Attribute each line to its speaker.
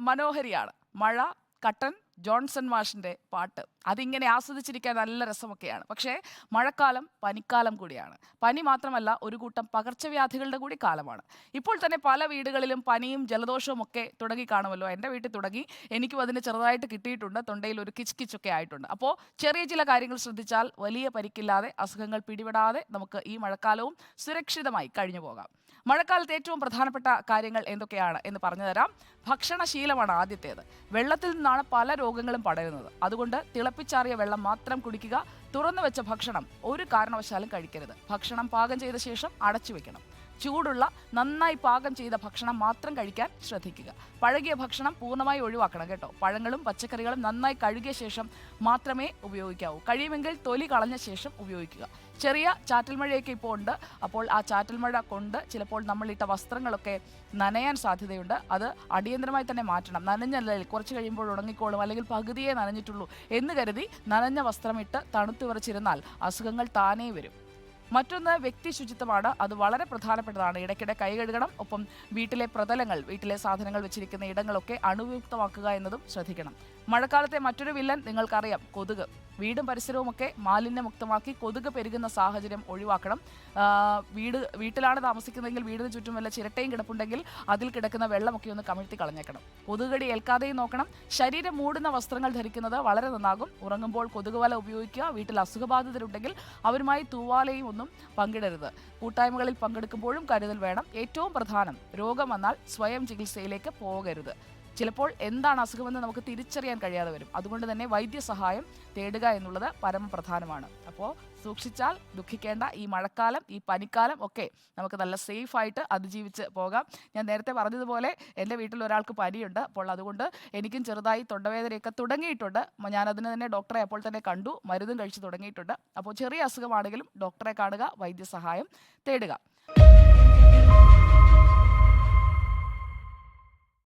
Speaker 1: മനോഹരിയാണ്. മഴ കട്ടൻ ജോൺസൺ മാഷിന്റെ പാട്ട്. അതിങ്ങനെ ആസ്വദിച്ചിരിക്കാൻ നല്ല രസമൊക്കെയാണ്. പക്ഷേ മഴക്കാലം പനിക്കാലം കൂടിയാണ്. പനി മാത്രമല്ല ഒരു കൂട്ടം പകർച്ചവ്യാധികളുടെ കൂടി കാലമാണ്. ഇപ്പോൾ തന്നെ പല വീടുകളിലും പനിയും ജലദോഷവും ഒക്കെ തുടങ്ങി കാണുമല്ലോ. എന്റെ വീട്ടിൽ തുടങ്ങി. എനിക്കും അതിന് ചെറുതായിട്ട് കിട്ടിയിട്ടുണ്ട്. തൊണ്ടയിൽ ഒരു കിച്ച് കിച്ചൊക്കെ ആയിട്ടുണ്ട്. അപ്പോൾ ചെറിയ ചില കാര്യങ്ങൾ ശ്രദ്ധിച്ചാൽ വലിയ പരിക്കില്ലാതെ അസുഖങ്ങൾ പിടിപെടാതെ നമുക്ക് ഈ മഴക്കാലവും സുരക്ഷിതമായി കഴിഞ്ഞു പോകാം. മഴക്കാലത്ത് ഏറ്റവും പ്രധാനപ്പെട്ട കാര്യങ്ങൾ എന്തൊക്കെയാണ് എന്ന് പറഞ്ഞു തരാം. ഭക്ഷണശീലമാണ് ആദ്യത്തേത്. വെള്ളത്തിൽ നിന്നാണ് പല രോഗങ്ങളും പടരുന്നത്. അതുകൊണ്ട് തിളപ്പിച്ചാറിയ വെള്ളം മാത്രം കുടിക്കുക. തുറന്നു വെച്ച ഭക്ഷണം ഒരു കാരണവശാലും കഴിക്കരുത്. ഭക്ഷണം പാകം ചെയ്ത ശേഷം അടച്ചു വെക്കണം ചൂടുള്ള നന്നായി പാകം ചെയ്ത ഭക്ഷണം മാത്രം കഴിക്കാൻ ശ്രദ്ധിക്കുക. പഴകിയ ഭക്ഷണം പൂർണമായി ഒഴിവാക്കണം കേട്ടോ. പഴങ്ങളും പച്ചക്കറികളും നന്നായി കഴുകിയ ശേഷം മാത്രമേ ഉപയോഗിക്കാവൂ. കഴിയുമെങ്കിൽ തൊലി കളഞ്ഞ ശേഷം ഉപയോഗിക്കുക. ചെറിയ ചാറ്റൽ മഴയൊക്കെ ഇപ്പോൾ ഉണ്ട്. അപ്പോൾ ആ ചാറ്റൽ മഴ കൊണ്ട് ചിലപ്പോൾ നമ്മളിട്ട വസ്ത്രങ്ങളൊക്കെ നനയാൻ സാധ്യതയുണ്ട്. അത് അടിയന്തരമായി തന്നെ മാറ്റണം. നനഞ്ഞല്ല കുറച്ച് കഴിയുമ്പോൾ ഉണങ്ങിക്കോളും. അല്ലെങ്കിൽ പകുതിയെ നനഞ്ഞിട്ടുള്ളൂ എന്ന് കരുതി നനഞ്ഞ വസ്ത്രമിട്ട് തണുത്തു വിറച്ചിരുന്നാൽ അസുഖങ്ങൾ താനേ വരും. മറ്റൊന്ന് വ്യക്തി ശുചിത്വമാണ്. അത് വളരെ പ്രധാനപ്പെട്ടതാണ്. ഇടയ്ക്കിടെ കൈ കഴുകണം ഒപ്പം വീട്ടിലെ പ്രതലങ്ങൾ വീട്ടിലെ സാധനങ്ങൾ വെച്ചിരിക്കുന്ന ഇടങ്ങളൊക്കെ അണുവിയുക്തമാക്കുക എന്നതും ശ്രദ്ധിക്കണം. മഴക്കാലത്തെ മറ്റൊരു വില്ലൻ നിങ്ങൾക്കറിയാം കൊതുക്. വീടും പരിസരവും ഒക്കെ മാലിന്യമുക്തമാക്കി കൊതുക് പെരുകുന്ന സാഹചര്യം ഒഴിവാക്കണം. വീട് വീട്ടിലാണ് താമസിക്കുന്നതെങ്കിൽ വീടിന് ചുറ്റും വല്ല ചിരട്ടയും കിടപ്പുണ്ടെങ്കിൽ അതിൽ കിടക്കുന്ന വെള്ളമൊക്കെ ഒന്ന് കമിഴ്ത്തി കളഞ്ഞേക്കണം. കൊതുകടി ഏൽക്കാതെയും നോക്കണം. ശരീരം മൂടുന്ന വസ്ത്രങ്ങൾ ധരിക്കുന്നത് വളരെ നന്നാകും. ഉറങ്ങുമ്പോൾ കൊതുക് വല ഉപയോഗിക്കുക. വീട്ടിൽ അസുഖബാധിതരുണ്ടെങ്കിൽ അവരുമായി തൂവാലയും ഒന്നും പങ്കിടരുത്. കൂട്ടായ്മകളിൽ പങ്കെടുക്കുമ്പോഴും കരുതൽ വേണം. ഏറ്റവും പ്രധാനം രോഗം വന്നാൽ സ്വയം ചികിത്സയിലേക്ക് പോകരുത്. ചിലപ്പോൾ എന്താണ് അസുഖമെന്ന് നമുക്ക് തിരിച്ചറിയാൻ കഴിയാതെ വരും. അതുകൊണ്ട് തന്നെ വൈദ്യസഹായം തേടുക എന്നുള്ളത് പരമപ്രധാനമാണ്. അപ്പോൾ സൂക്ഷിച്ചാൽ ദുഃഖിക്കേണ്ട ഈ മഴക്കാലം ഈ പനിക്കാലം ഒക്കെ നമുക്ക് നല്ല സേഫായിട്ട് അതിജീവിച്ച് പോകാം. ഞാൻ നേരത്തെ പറഞ്ഞതുപോലെ എന്റെ വീട്ടിൽ ഒരാൾക്ക് പനിയുണ്ട്. അപ്പോൾ അതുകൊണ്ട് എനിക്കും ചെറുതായി തൊണ്ടവേദനയൊക്കെ തുടങ്ങിയിട്ടുണ്ട്. ഞാനതിന് തന്നെ ഡോക്ടറെ അപ്പോൾ തന്നെ കണ്ടു. മരുന്നും കഴിച്ച് തുടങ്ങിയിട്ടുണ്ട്. അപ്പോൾ ചെറിയ അസുഖമാണെങ്കിലും ഡോക്ടറെ കാണുക വൈദ്യസഹായം തേടുക.